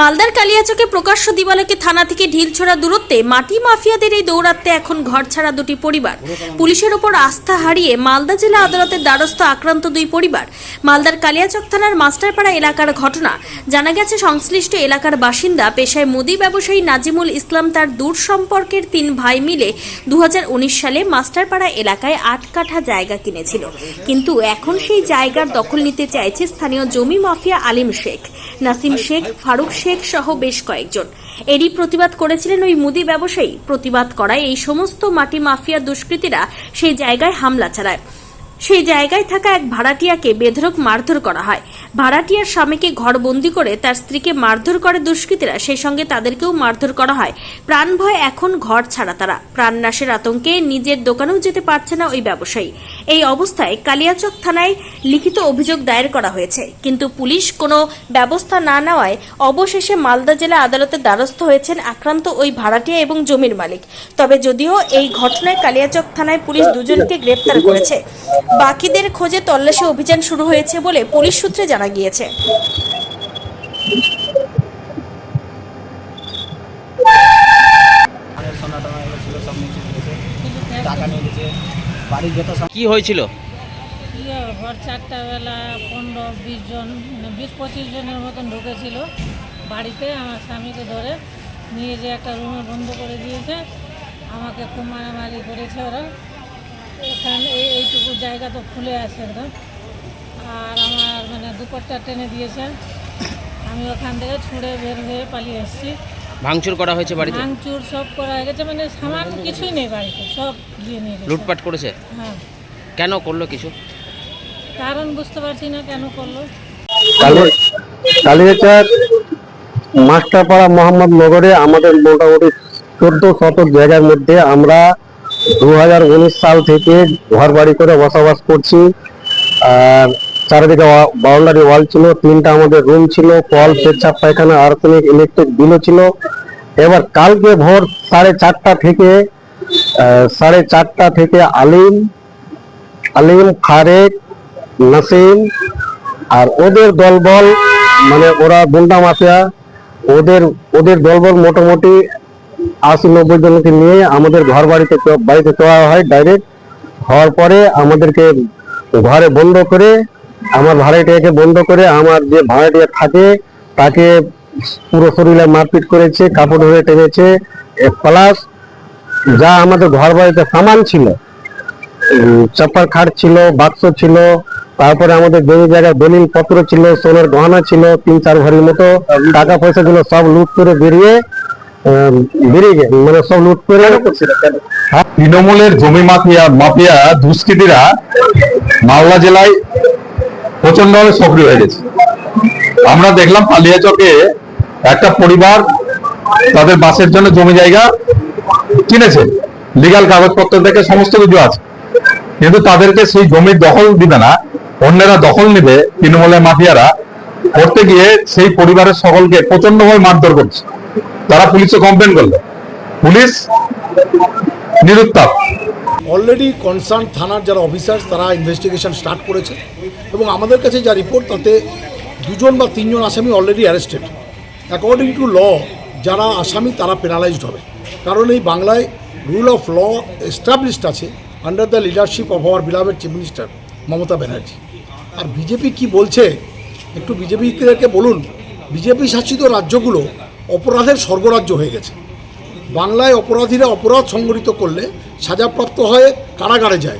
মালদার কালিয়াচকে প্রকাশ্য দিবালোকে থানা থেকে ঢিলছড়া দূরত্বে মাটি মাফিয়াদের এই দৌরাত্মে এখন ঘর ছাড়া দুটি পরিবার। পুলিশের ওপর আস্থা হারিয়ে মালদা জেলা আদালতের দ্বারস্থ আক্রান্ত দুই পরিবার। মালদার কালিয়াচক থানার মাস্টারপাড়া এলাকার ঘটনা জানা গেছে, সংশ্লিষ্ট এলাকার বাসিন্দা পেশায় মুদি ব্যবসায়ী নাজিমুল ইসলাম তার দূর সম্পর্কের তিন ভাই মিলে দু হাজার উনিশ সালে মাস্টারপাড়া এলাকায় আট কাঠা জায়গা কিনেছিল। কিন্তু এখন সেই জায়গার দখল নিতে চাইছে স্থানীয় জমি মাফিয়া আলিম শেখ। নাসিম শেখ, ফারুক শেখ সহ বেশ কয়েকজন। এরই প্রতিবাদ করেছিলেন ওই মুদি ব্যবসায়ী। প্রতিবাদ করায় এই সমস্ত মাটি মাফিয়া দুষ্কৃতীরা সেই জায়গায় হামলা চালায়। সেই জায়গায় থাকা এক ভাড়াটিয়াকে বেধরক মারধর করা হয়। ভাড়াটিয়ার স্বামীকে ঘরবন্দি করে তার স্ত্রীকে মারধর করে দুষ্কৃতীরা, সেই সঙ্গে তাদেরকেও মারধর করা হয়। প্রাণ ভয় এখন ঘর ছাড়া তারা। প্রাণনাশের আতঙ্কে নিজের দোকানেও যেতে পারছে না ওই ব্যবসায়ী। এই অবস্থায় কালিয়াচক থানায় লিখিত অভিযোগ দায়ের করা হয়েছে। কিন্তু পুলিশ কোনো ব্যবস্থা না নেওয়ায় অবশেষে মালদা জেলা আদালতের দ্বারস্থ হয়েছেন আক্রান্ত ওই ভাড়াটিয়া এবং জমির মালিক। তবে যদিও এই ঘটনায় কালিয়াচক থানায় পুলিশ দুজনকে গ্রেপ্তার করেছে। বাকিদের খোঁজে তল্লাশি অভিযান শুরু হয়েছে বলে পুলিশ সূত্রে জানা গিয়েছে। কি হয়েছিল? ইয়ে ভোর চারটা বেলা পনেরো বিশ জন মানে বিশ পঁচিশ জনের মতন ঢুকেছিল বাড়িতে আমার স্বামীকে ধরে। নিয়ে যে একটা রুমে বন্ধ করে দিয়েছে আমাকে খুব মারামারি করেছে ওরা। এখানে এই এইটুকু জায়গা তো খুলে আছে একদম। আর আমার মানে দুপাট্টা টেনে দিয়েছে। আমি ওখান থেকে ছুঁড়ে বের হয়ে পালিয়ে এসেছি। ভাঙচুর করা হয়েছে বাড়িতে? ভাঙচুর সব করা হয়ে গেছে মানে সামান কিছুই নেই বাড়িতে সব দিয়ে নিয়ে গেছে। লুটপাট করেছে? হ্যাঁ। কেন করল কিছু? কারণ বুঝতে পারছি না কেন করল। কালি- কালিয়াচার মাস্টারপাড়া মোহাম্মদ নগরে আমাদের মোটামুটি চোদ্দ শতক জায়গার মধ্যে আমরা দু হাজার উনিশ সাল থেকে ঘর বাড়ি করে বসবাস করছি। আর চারিদিকে বাউন্ডারি ওয়াল ছিল, তিনটা আমাদের রুম ছিল, কল, পেচ্ছাপ, পায়খানা, আর্সেনিক, ইলেকট্রিক বিলও ছিল। এবার কালকে ভোর সাড়ে চারটা থেকে সাড়ে চারটা থেকে আলিম আলিম, ফারেক, নাসিম আর ওদের দলবল মানে ওরা গুন্ডা মাফিয়া, ওদের ওদের দলবল মোটামুটি আশি নব্বই জনকে নিয়ে আমাদের ঘর বাড়িতে বাড়িতে চড়া হয় ডাইরেক্ট হওয়ার পরে আমাদেরকে ঘরে বন্ধ করে আমার ভাড়াটিয়াকে বন্ধ করে আমার যে ভাড়াটিয়া থাকে তাকে পুরো শরীরে মারপিট করেছে কাপড় ধরে টেনেছে প্লাস যা আমাদের ঘর বাড়িতে সামান ছিল চাপার খাট ছিল বাক্স ছিল তারপরে আমাদের জমি জায়গায় দলিল পত্র ছিল সোনার গহনা ছিল তিন চার ঘরের মতো টাকা পয়সা গুলো সব লুট করে বেরিয়ে বেরিয়ে মানে সব লুট করে হ্যাঁ, তৃণমূলের জমি মাফিয়া মাফিয়া দুষ্কৃতীরা মালদা জেলায় প্রচন্ডভাবে সক্রিয় হয়ে গেছে। আমরা দেখলাম পালিয়াচকে একটা পরিবার তাদের বাসের জন্য জমি জায়গা কিনেছে। লিগাল কাগজপত্র থেকে সমস্ত কিছু আছে। কিন্তু তাদেরকে সেই জমির দখল দিবে না। অন্যেরা দখল নিবে তৃণমূলের মাফিয়ারা। করতে গিয়ে সেই পরিবারের সকলকে প্রচন্ডভাবে মারধর করছে। তারা পুলিশে কমপ্লেন করল। পুলিশ নিরুত্তাপ। অলরেডি কনসার্ন থানার যারা অফিসার্স তারা ইনভেস্টিগেশন স্টার্ট করেছে এবং আমাদের কাছে যা রিপোর্ট তাতে দুজন বা তিনজন আসামি already arrested according to law যারা আসামি, তারা পেনালাইজড হবে। কারণ এই বাংলায় রুল অফ ল এস্টাবলিশড আছে under the leadership of our beloved chief minister Mamata Banerjee. R BJP কি বলছে, একটু বিজেপিকে বলুন। বিজেপি শাসিত রাজ্যগুলো অপরাধের স্বর্গরাজ্য হয়ে গেছে। বাংলায় অপরাধীরা অপরাধ সংগঠিত করলে সাজাপ্রাপ্ত হয়ে কারাগারে যায়।